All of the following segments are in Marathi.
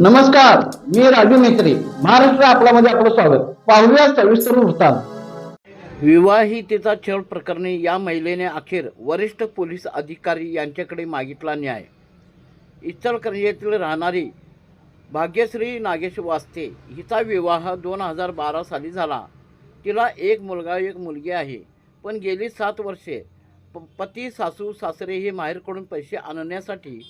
नमस्कार मी राजू मेत्री महाराष्ट्र आपल्यामध्ये आपलं स्वागत. पाहूया सविस्तर वृत्तांत. विवाहितेचा छळ प्रकरणी या महिलेने अखेर वरिष्ठ पोलीस अधिकारी यांच्याकडे मागितला न्याय. इचलकरंजीतील राहणारी भाग्यश्री नागेश वास्ते हिचा विवाह दोन हजार बारा साली झाला. तिला एक मुलगा एक मुलगी आहे. पण गेली सात वर्षे. प पती सासू सासरे हे माहेरकडून पैसे आणण्यासाठी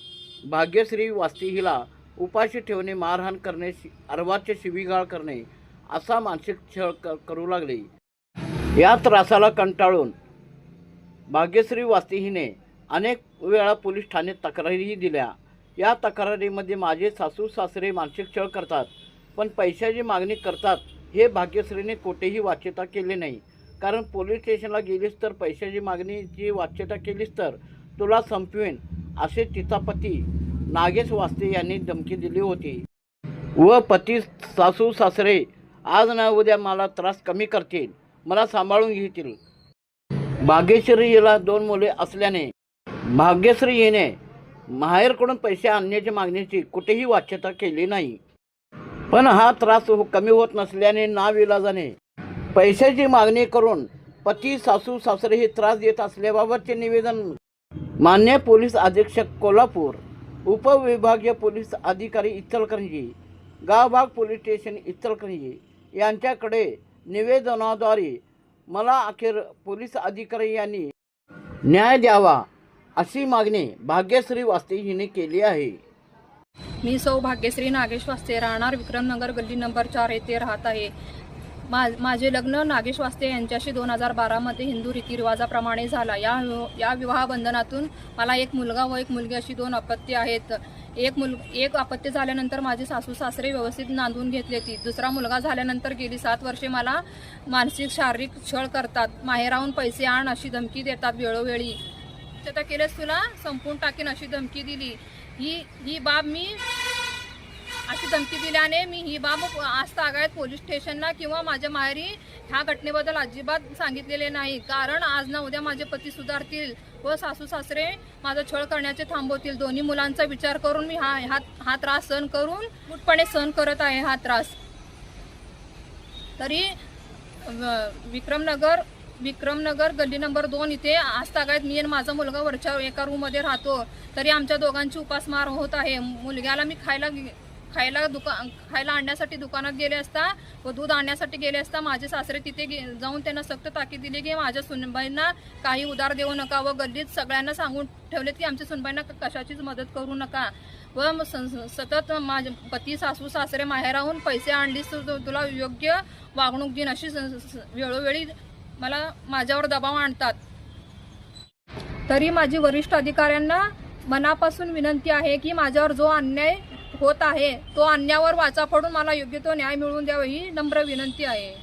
भाग्यश्री वास्ते हिला उपाशी ठेवणे मारहाण करणे शि अर्वाच्य शिवीगाळ करणे असा मानसिक छळ क करू लागले. या त्रासाला कंटाळून भाग्यश्री वास्ते हिने अनेक वेळा पोलीस ठाण्यात तक्रारीही दिल्या. या तक्रारीमध्ये माझे सासू सासरे मानसिक छळ करतात पण पैशाची मागणी करतात हे भाग्यश्रीने कोठेही वाच्यता केले नाही. कारण पोलीस स्टेशनला गेलीस तर पैशाची मागणीची वाच्यता केलीस तर तुला संपवेन असे तिचा पती नागेश वास्ते यांनी धमकी दिली होती. व पती सासू सासरे आज ना उद्या मला त्रास कमी करतील मला सांभाळून घेतील. भाग्यश्री हिला दोन मुले असल्याने भाग्यश्री हिने माहेरकडून पैसे आणण्याची मागणीची कुठेही वाच्यता केली नाही. पण हा त्रास हो- कमी होत नसल्याने नाविलाजाने पैशाची मागणी करून पती सासू सासरे हे त्रास देत असल्याबाबतचे निवेदन मान्य पोलीस अधीक्षक कोल्हापूर उपविभागीय पोलीस अधिकारी इचलकरंजी गावभाग पोलीस स्टेशन इचलकरंजी यांच्याकडे निवेदनाद्वारे मला अखेर पोलीस अधिकारी यांनी न्याय द्यावा अशी मागणी भाग्यश्री वास्ते हिने केली आहे. मी सौ भाग्यश्री नागेश वास्ते राहणार विक्रमनगर गल्ली नंबर चार येथे राहत आहे. मा माझे लग्न नागेश वास्ते यांच्याशी दोन हजार बारामध्ये हिंदू रीतिरिवाजाप्रमाणे झाला. या या विवाहबंधनातून मला एक मुलगा व एक मुलगी अशी दोन अपत्य आहेत. एक मुल एक अपत्य झाल्यानंतर माझे सासू सासरे व्यवस्थित नांदून घेतले ती. दुसरा मुलगा झाल्यानंतर गेली सात वर्षे मला मानसिक शारीरिक छळ करतात. माहेराहून पैसे आण अशी धमकी देतात वेळोवेळी. आता केल्यास तुला संपून टाकीन अशी धमकी दिली. ही ही बाब मी अशी धमकी दिल्याने मी ही बाब आज आगाळ्यात पोलीस स्टेशनला किंवा माझ्या माहेरी ह्या घटनेबद्दल अजिबात सांगितलेले नाही. कारण आज ना उद्या माझे पती सुधारतील व सासू सासरे माझा छळ करण्याचे थांबवतील. दोन्ही मुलांचा विचार करून मी हा हा हा त्रास सहन करून मुठपणे सहन करत आहे हा त्रास. तरी व- विक्रमनगर विक्रमनगर गल्ली नंबर दोन इथे आज तागायत मी आणि माझा मुलगा वरच्या एका रूममध्ये राहतो. तरी आमच्या दोघांची उपासमार होत आहे. मुलग्याला मी खायला खायला दुका खायला आणण्यासाठी दुकानात गेले असता व दूध आणण्यासाठी गेले असता माझे सासरे तिथे गे जाऊन त्यांना सक्त ताकीद दिली की माझ्या सुनबाईंना काही उधार देऊ नका व गल्लीत सगळ्यांना सांगून ठेवलेत की आमच्या सुनबाईंना कशाचीच मदत करू नका. व स- स- सतत माझे पती सासू सासरे माहेराहून पैसे आणलीस तर तुला योग्य वागणूक देईन अशी स- स- वेळोवेळी मला माझ्यावर दबाव आणतात. तरी माझी वरिष्ठ अधिकाऱ्यांना मनापासून विनंती आहे की माझ्यावर जो अन्याय होत आहे. तो अन्यावर वाचा पडून मला योग्य तो न्याय मिळवून द्यावा ही नम्र विनंती आहे.